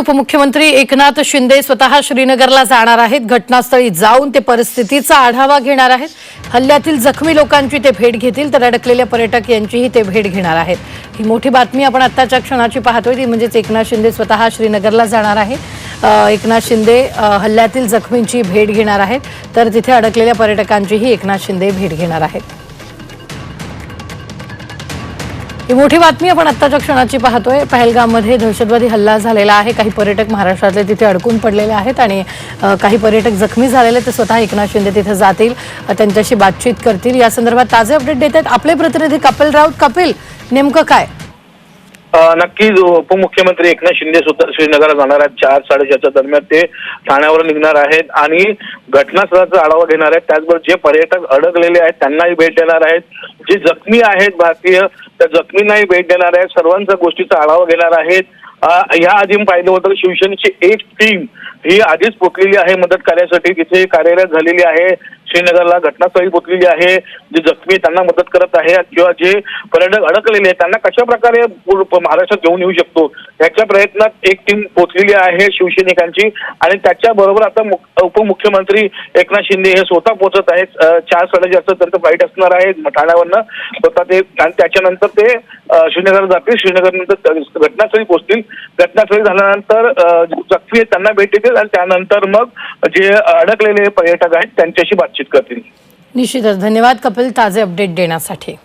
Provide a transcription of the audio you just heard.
उपमुख्यमंत्री एकनाथ शिंदे स्वतः श्रीनगरला जाणार आहेत. घटनास्थळी जाऊन ते परिस्थितीचा आढावा घेणार आहेत. हल्ल्यातील जखमी लोकांची ते भेट घेतील तर अडकलेल्या पर्यटक यांचीही ते भेट घेणार आहेत. ही मोठी बातमी आपण आत्ताच्या क्षणाची पाहतोय. ती म्हणजेच एकनाथ शिंदे स्वतः श्रीनगरला जाणार आहे एकनाथ शिंदे हल्ल्यातील जखमींची भेट घेणार आहेत. तर तिथे अडकलेल्या पर्यटकांचीही एकनाथ शिंदे भेट घेणार आहेत. ही मोठी बातमी आपण आत्ताच्या क्षणाची पाहतोय. पहलगाममध्ये दहशतवादी हल्ला झालेला आहे. काही पर्यटक महाराष्ट्रातले तिथे अडकून पडलेले आहेत आणि काही पर्यटक जखमी झालेले ते स्वतः एकनाथ शिंदे तिथे जातील त्यांच्याशी बातचीत करतील. या संदर्भात ताजे अपडेट देत आहेत आपले प्रतिनिधी कपिल राऊत. कपिल नेमकं काय? नक्कीच उपमुख्यमंत्री एकनाथ शिंदे सुद्धा श्रीनगरला जाणार आहेत. चार साडेचारच्या दरम्यान ते ठाण्यावर निघणार आहेत आणि घटनास्थळाचा आढावा घेणार आहेत. त्याचबरोबर जे पर्यटक अडकलेले आहेत त्यांनाही भेट देणार आहेत. जे जखमी आहेत भारतीय त्या जखमींनाही भेट देणार आहेत. सर्वांच्या गोष्टीचा आढावा घेणार आहेत. या आधी पाहिलं होतं शिवसेनेची एक टीम ही आधीच पोचलेली आहे मदत कार्यासाठी. तिथे कार्यरत झालेली आहे. श्रीनगरला घटनास्थळी पोचलेली आहे. जे जखमी त्यांना मदत करत आहे. किंवा जे पर्यटक अडकलेले आहेत त्यांना कशा प्रकारे महाराष्ट्रात घेऊन येऊ शकतो? याच्या प्रयत्नात एक टीम पोचलेली आहे शिवसैनिकांची. आणि त्याच्याबरोबर आता उपमुख्यमंत्री एकनाथ शिंदे हे स्वतः पोहोचत आहेत. चार साडेचारचं त्यांचं फ्लाईट असणार आहे ठाण्यावरनं स्वतः ते आणि त्याच्यानंतर ते श्रीनगर जातील जातील. श्रीनगरनंतर घटनास्थळी पोहोचतील घटनास्थळी झाल्यानंतर जखमी आहेत त्यांना भेट देतील आणि त्यानंतर मग जे अडकलेले पर्यटक आहेत त्यांच्याशी बातचीत करतील. निश्चितच. धन्यवाद. कपिल ताजे अपडेट देण्यासाठी.